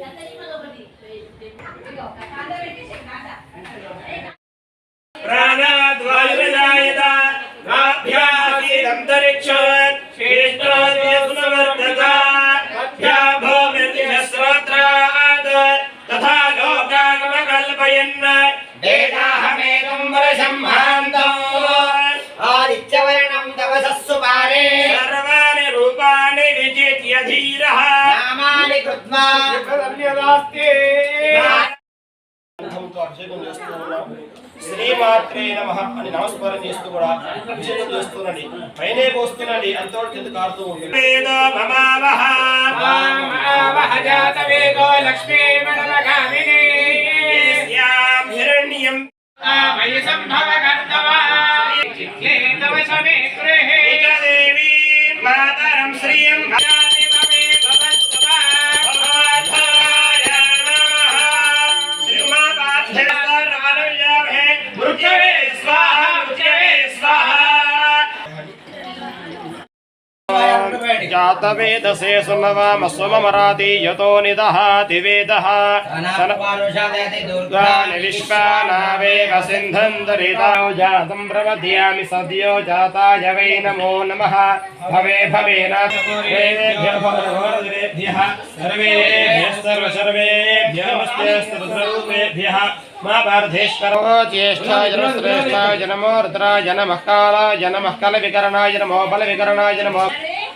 ఒకటి विजित्य धीरः నామాని కృత్వా తో అభిషేకం చేస్తూ ఉన్నాం శ్రీమాత్రే నమ అని నమస్కారం చేస్తూ కూడా అభిషేకం చేస్తున్నది పైనే పోస్తున్నది అంతో కింద కారుతూ ఉంటుంది जातवेदसे सुमवाम सुममराति यतो निदः दिवेदः दुर्गानि विश्वानावेव सिन्धन्तरिताौ जातं प्रवध्यामि सद्यो जाताय वै नमो नमः भवे भवेन सर्वेभ्यः सर्वेभ्यः सर्वसर्वेभ्यः सर्वरूपेभ्यः मा पार्थेश्वरो ज्येष्ठाय नमः श्रेष्ठाय नमो रुद्राय नमः कालाय नमः कलविकरणाय नमो बलविकरणाय नमो